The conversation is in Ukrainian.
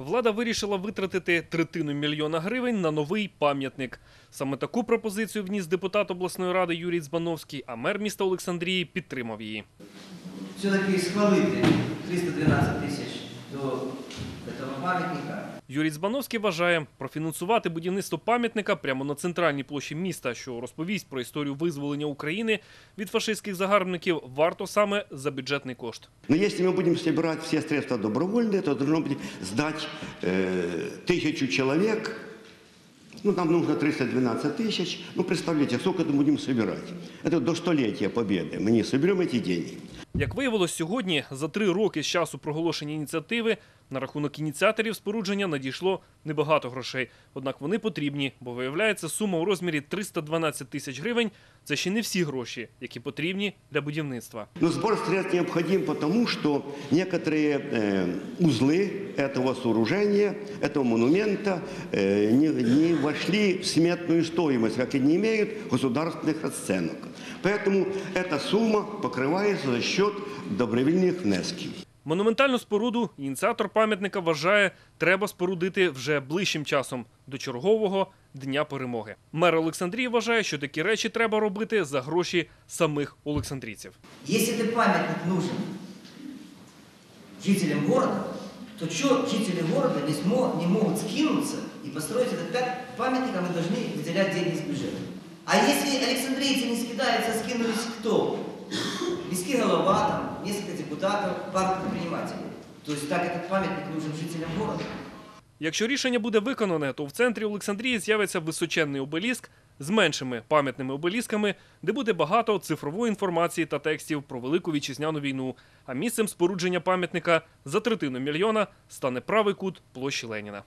Влада вирішила витратити третину мільйона гривень на новий пам'ятник. Саме таку пропозицію вніс депутат обласної ради Юрій Збановський, а мер міста Олександрії підтримав її. все-таки схвалити 312 тисяч до цього пам'ятника. Юрій Дзбановський вважає, профінансувати будівництво пам'ятника прямо на центральній площі міста, що розповість про історію визволення України від фашистських загарбників, варто саме за бюджетний кошт. Но если мы будем собирать все средства добровольные, то должно быть сдать э, тысячу человек. Ну, нам нужно 312 тысяч. Ну, представляете, сколько это будем собирать? Это до столетия Победы. Мы не соберем эти деньги. Як виявилось сьогодні, за три роки з часу проголошення ініціативи на рахунок ініціаторів спорудження надійшло небагато грошей. Однак вони потрібні, бо виявляється, сума у розмірі 312 тисяч гривень це ще не всі гроші, які потрібні для будівництва. Но сбор средств необходим потому, что некоторые э, узлы этого сооружения, этого монумента э, не, не вошли в сметную стоимость, как и не имеют государственных расценок. Поэтому эта сумма покрывается за счет добровольных внесків. Монументальну споруду ініціатор пам'ятника вважає, треба спорудити вже ближчим часом до чергового дня перемоги. Мер Олександрії вважає, що такі речі треба робити за гроші самих олександрійців. Если этот памятник нужен жителям города, то что жители города не, смо- не могут скинуться и построить этот пя- памятник, а мы должны выделять деньги из бюджета? А если александрийцы не скидаются, скинулись кто? Міський голова, там, несколько депутатов, пару предпринимателей. То так этот памятник нужен жителям города? Якщо рішення буде виконане, то в центрі Олександрії з'явиться височенний обеліск з меншими пам'ятними обелісками, де буде багато цифрової інформації та текстів про велику вітчизняну війну. А місцем спорудження пам'ятника за третину мільйона стане правий кут площі Леніна.